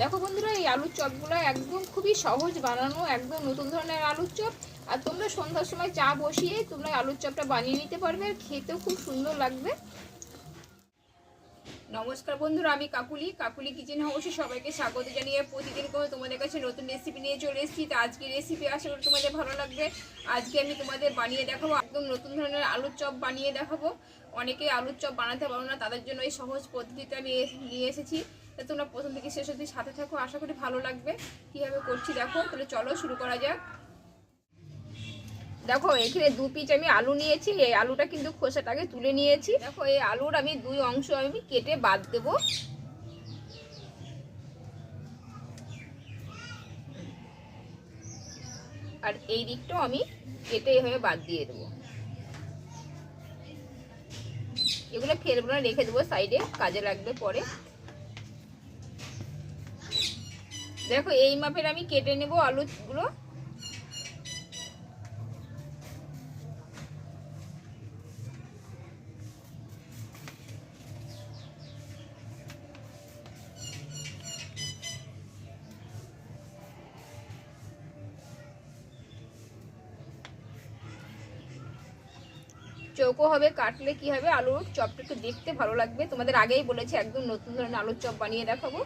দেখো বন্ধুরা, এই আলুর চপগুলো একদম খুবই সহজ বানানো, একদম নতুন ধরনের আলুর চপ। আর তোমরা সন্ধ্যার সময় চা বসিয়ে তোমরা আলুর চপটা বানিয়ে নিতে পারবে আর খেতেও খুব সুন্দর লাগবে। নমস্কার বন্ধুরা, আমি কাকুলি। কাকুলি কিচেন হাউসে সবাইকে স্বাগত জানিয়ে প্রতিদিন করে তোমাদের কাছে নতুন রেসিপি নিয়ে চলে এসেছি। তো আজকে রেসিপি আশা করি তোমাদের ভালো লাগবে। আজকে আমি তোমাদের বানিয়ে দেখাবো, একদম নতুন ধরনের আলুর চপ বানিয়ে দেখাবো। অনেকে আলুর চপ বানাতে পারো না, তাদের জন্য এই সহজ পদ্ধতিটা এ- নিয়ে এসেছি। তোমরা প্রথম থেকে শেষ অবধি সাথে থাকো, আশা করি ভালো লাগবে। কীভাবে করছি দেখো, তাহলে চলো শুরু করা যাক। দেখো, এখানে দু পিচ আমি আলু নিয়েছি, এই আলুটা কিন্তু খোসাটাকে তুলে নিয়েছি। দেখো, এই আলুর আমি দুই অংশ আমি কেটে বাদ দেব। আর এই দিকটাও আমি কেটে এভাবে বাদ দিয়ে দেবো। এগুলো ফেলব না রেখে দেবো সাইডে, কাজে লাগবে পরে। দেখো, এই মাপের আমি কেটে নেব আলুগুলো চৌকো হবে, কাটলে কি হবে? আলুর চপটা একটু দেখতে ভালো লাগবে। তোমাদের আগেই বলেছি, একদম নতুন ধরনের আলুর চপ বানিয়ে দেখাবো।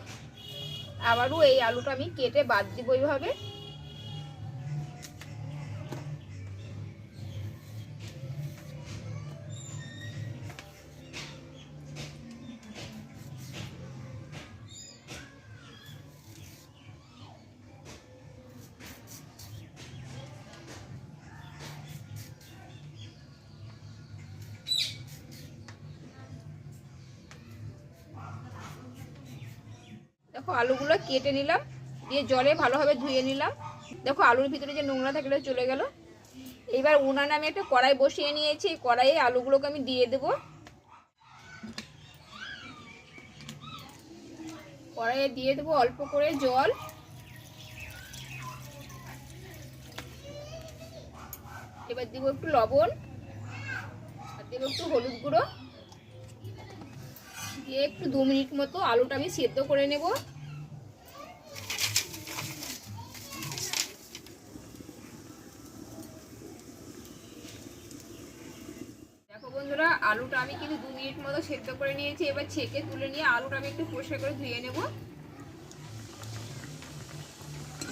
আবারও এই আলুটা আমি কেটে বাদ দিব এইভাবে। দেখো, আলুগুলো কেটে নিলাম, দিয়ে জলে ভালোভাবে ধুয়ে নিলাম। দেখো, আলুর ভিতরে যে নোংরা থাকলে চলে গেল। এবার উনানে আমি একটা কড়াই বসিয়ে নিয়েছি, এই কড়াইয়ে আলুগুলোকে আমি দিয়ে দেবো। কড়াইয়ে দিয়ে দেবো অল্প করে জল। এবার দিব একটু লবণ, আর দেবো একটু হলুদ গুঁড়ো। দিয়ে একটু দু মিনিট মতো আলুটা আমি সেদ্ধ করে নেব দেখো বন্ধুরা আলুটা আমি কিন্তু দু মিনিট মতো সেদ্ধ করে নিয়েছি। এবার ছেঁকে তুলে নিয়ে আলুটা আমি একটু পরিষ্কার করে ধুয়ে নেব।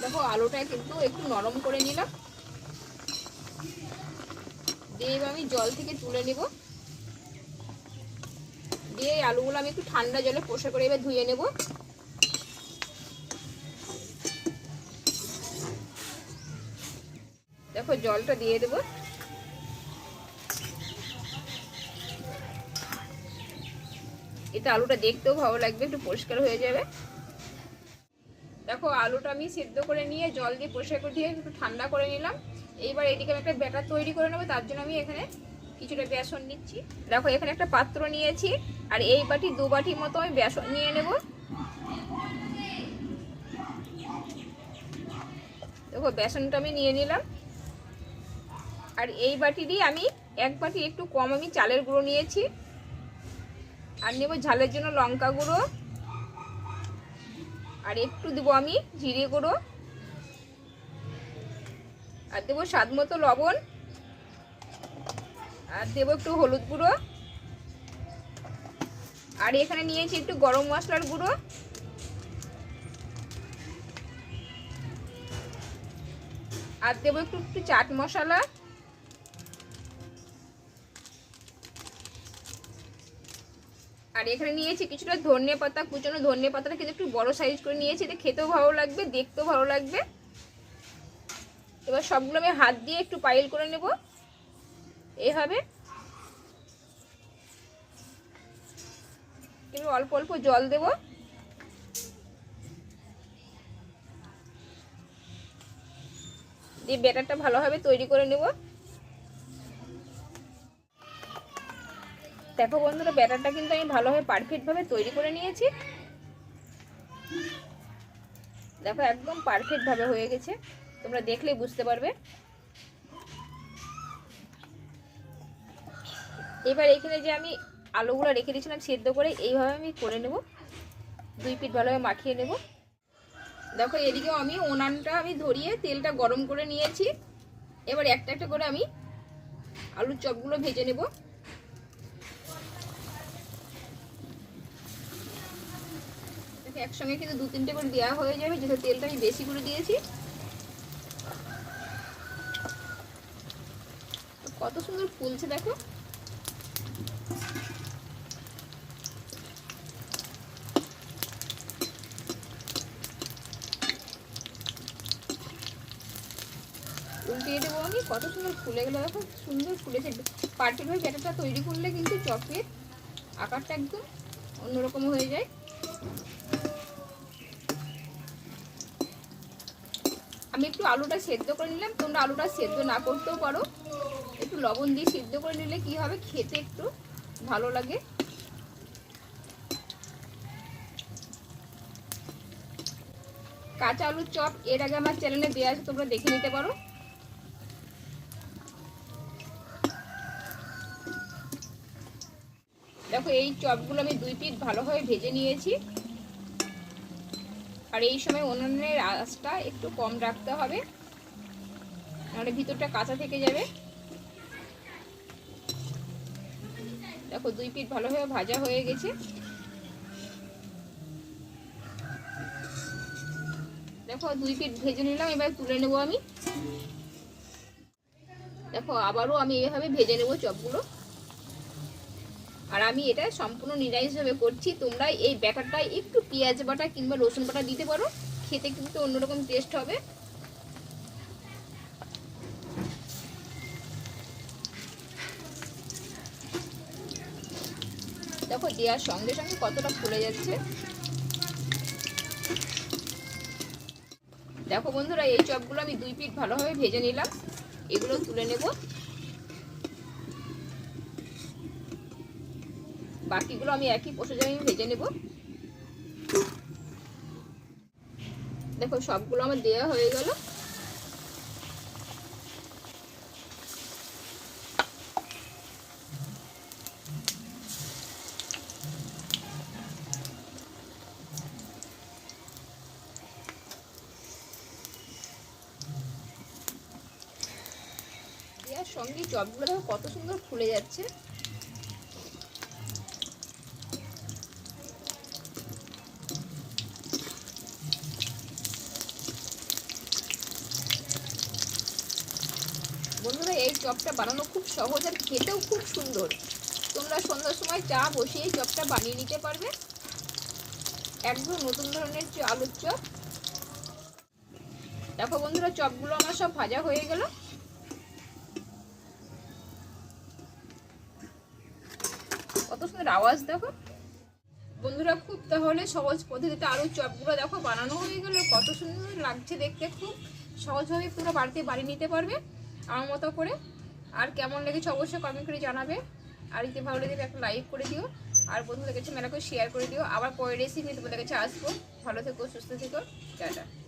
দেখো, আলুটা কিন্তু একটু নরম করে নিলাম। দিয়ে আমি জল থেকে তুলে নেব। দিয়ে আলুগুলো আমি একটু ঠান্ডা জলে পরিষ্কার করে এবার ধুয়ে নেব। দেখো, জলটা দিয়ে দেব। এতে আলুটা দেখতেও ভালো লাগবে, একটু পরিষ্কার হয়ে যাবে। দেখো, আলুটা আমি সেদ্ধ করে নিয়ে জল দিয়ে পরিষ্কার করে দিয়ে একটু ঠান্ডা করে নিলাম। এইবার এদিকে আমি একটা ব্যাটার তৈরি করে নেব, তার জন্য আমি এখানে কিছুটা বেসন নিচ্ছি। দেখো, এখানে একটা পাত্র নিয়েছি, আর এই বাটি, দু বাটির মতো আমি বেসন নিয়ে নেব। দেখো, বেসনটা আমি নিয়ে নিলাম। আর এই বাটি দিয়ে আমি এক বাটি একটু কম আমি চালের গুঁড়ো নিয়েছি। আর নেব ঝালের জন্য লঙ্কা গুঁড়ো। আর একটু দেবো আমি জিরে গুঁড়ো। আর দেবো স্বাদ মতো লবণ। আর দেবো একটু হলুদ গুঁড়ো। আর এখানে নিয়েছি একটু গরম মশলার গুঁড়ো। আর দেবো একটু একটু চাট মশলা। আর এখানে নিয়েছি কিছুটা ধনে পাতা, কুচনো ধনে পাতাটা কিন্তু একটু বড় সাইজ করে নিয়েছি। এতে খেতেও ভালো লাগবে, দেখতেও ভালো লাগবে। এবার সবগুলো আমি হাত দিয়ে একটু পাইল করে নেব। এইভাবে একটু অল্প অল্প জল দেব। দিয়ে ব্যাটারটা ভালোভাবে তৈরি করে নেব। দেখো বন্ধুরা, ব্যাটারটা কিন্তু আমি ভালোভাবে পারফেক্টভাবে তৈরি করে নিয়েছি। দেখো একদম পারফেক্টভাবে হয়ে গেছে। তোমরা দেখলেই বুঝতে পারবে। এবার এখানে যে আমি আলুগুলো রেখে দিয়েছিলাম সেদ্ধ করে, এইভাবে আমি করে নেব। দুই পিঠ ভালোভাবে মাখিয়ে নেব। দেখো এদিকেও আমি ওনানটা আমি ধরিয়ে তেলটা গরম করে নিয়েছি। এবার একটা একটা করে আমি আলুর চপগুলো ভেজে নেব। দেখো, একসঙ্গে কিন্তু দু তিনটে করে দেওয়া হয়ে যাবে যেহেতু তেলটা আমি বেশি করে দিয়েছি। কত সুন্দর ফুলছে দেখো। উল্টিয়ে দেবো আমি কত সুন্দর ফুলে গেলো দেখো সুন্দর ফুলেছে পার্টিভাবে ব্যাটারটা তৈরি করলে কিন্তু চপের আকারটা একদম অন্যরকম হয়ে যায়। আমি একটু আলুটা সেদ্ধ করে নিলাম। তোমরা আলুটা সেদ্ধ না করতেও পারো। একটু লবণ দিয়ে সেদ্ধ করে নিলে কি হবে? খেতে একটু ভালো লাগে। কাঁচা আলুর চপ এর আগে আমার চ্যানেলে দেওয়া আছে, তোমরা দেখে নিতে পারো। দেখো, এই চপগুলো আমি দুই পিঠ ভালোভাবে ভেজে নিয়েছি। আর এই সময় উনুনের আঁচটা একটু কম রাখতে হবে, নাহলে ভিতরটা কাঁচা থেকে যাবে। দেখো, দুই পিঠ ভালোভাবে ভাজা হয়ে গেছে। দেখো, দুই পিঠ ভেজে নিলাম, এবার তুলে নেব আমি। দেখো, আবারও আমি এভাবে ভেজে নেব চপগুলো। আর আমি এটা সম্পূর্ণ নিরামিষভাবে করছি। তোমরা এই ব্যাটারটা একটু পেঁয়াজ বাটা কিংবা রসুন বাটা দিতে পারো। খেতে কিন্তু অন্যরকম টেস্ট হবে। দেখো, দেওয়ার সঙ্গে সঙ্গে কতটা ফুলে যাচ্ছে। দেখো বন্ধুরা, এই চপগুলো আমি দুই পিঠ ভালোভাবে ভেজে নিলাম। এগুলো তুলে নেব। বাকিগুলো আমি একই প্রসেসে আমি ভেজে নেব। দেখো, সবগুলো আমার দেওয়া হয়ে গেল। সঙ্গে চপগুলো দেখো কত সুন্দর ফুলে যাচ্ছে। বন্ধুরা এই চপটা বানানো খুব সহজ আর খেতেও খুব সুন্দর। তোমরা সন্ধ্যার সময় চা বসিয়ে চপটা বানিয়ে নিতে পারবে। একদম নতুন ধরনের আলুর চপ। দেখো বন্ধুরা, চপগুলো আমার সব ভাজা হয়ে গেল। কত সুন্দর আওয়াজ দেখো। বন্ধুরা, খুব তাহলে সহজ পদ্ধতিতে আলুর চপগুলো দেখো বানানো হয়ে গেল। কত সুন্দর লাগছে দেখতে, খুব সহজভাবে তোমরা বাড়িতে বাড়ি নিতে পারবে। আমার মতো করে। আর কেমন লেগেছে অবশ্যই কমেন্ট করে জানাবে। আর যদি ভালো লেগেছে একটা লাইক করে দিও। আর বন্ধুদের কাছে মেলা করে শেয়ার করে দিও। আবার পরের রেসিপি তোমাদের কাছে আসব। ভালো থেকো, সুস্থ থেকো। টাটা।